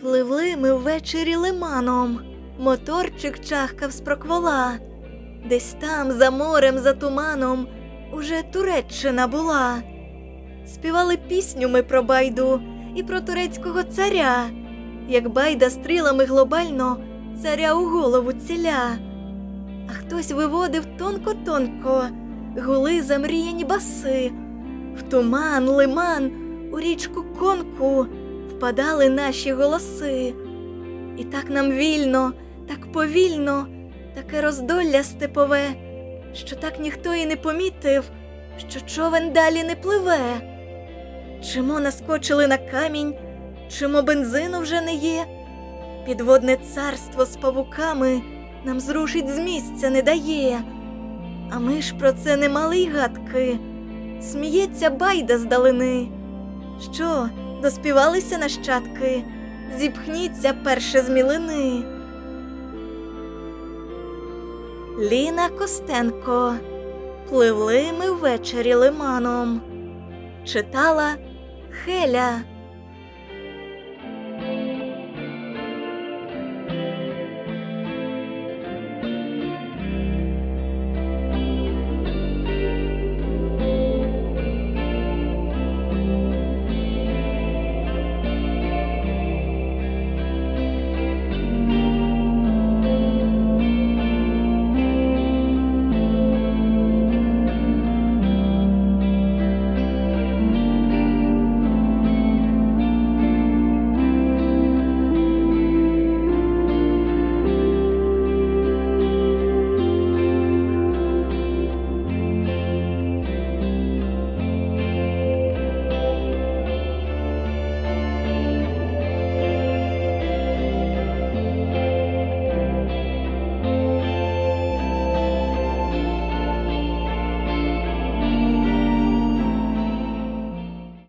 Пливли ми ввечері лиманом, моторчик чахкав з проквола. Десь там, за морем, за туманом, уже Туреччина була. Співали пісню ми про байду і про турецького царя, як байда стрілами глобально царя у голову ціля. А хтось виводив тонко-тонко, гули замріяні баси, в туман, лиман, у річку конку впадали наші голоси. І так нам вільно, так повільно, таке роздолля степове, що так ніхто і не помітив, що човен далі не пливе. Чимо наскочили на камінь, чимо бензину вже не є. Підводне царство з павуками нам зрушить з місця не дає. А ми ж про це не мали й гадки. Сміється байда здалини. Що, доспівалися нащадки? Зіпхніться перше з мілини. Ліна Костенко. Пливли ми ввечері лиманом. Читала Хеля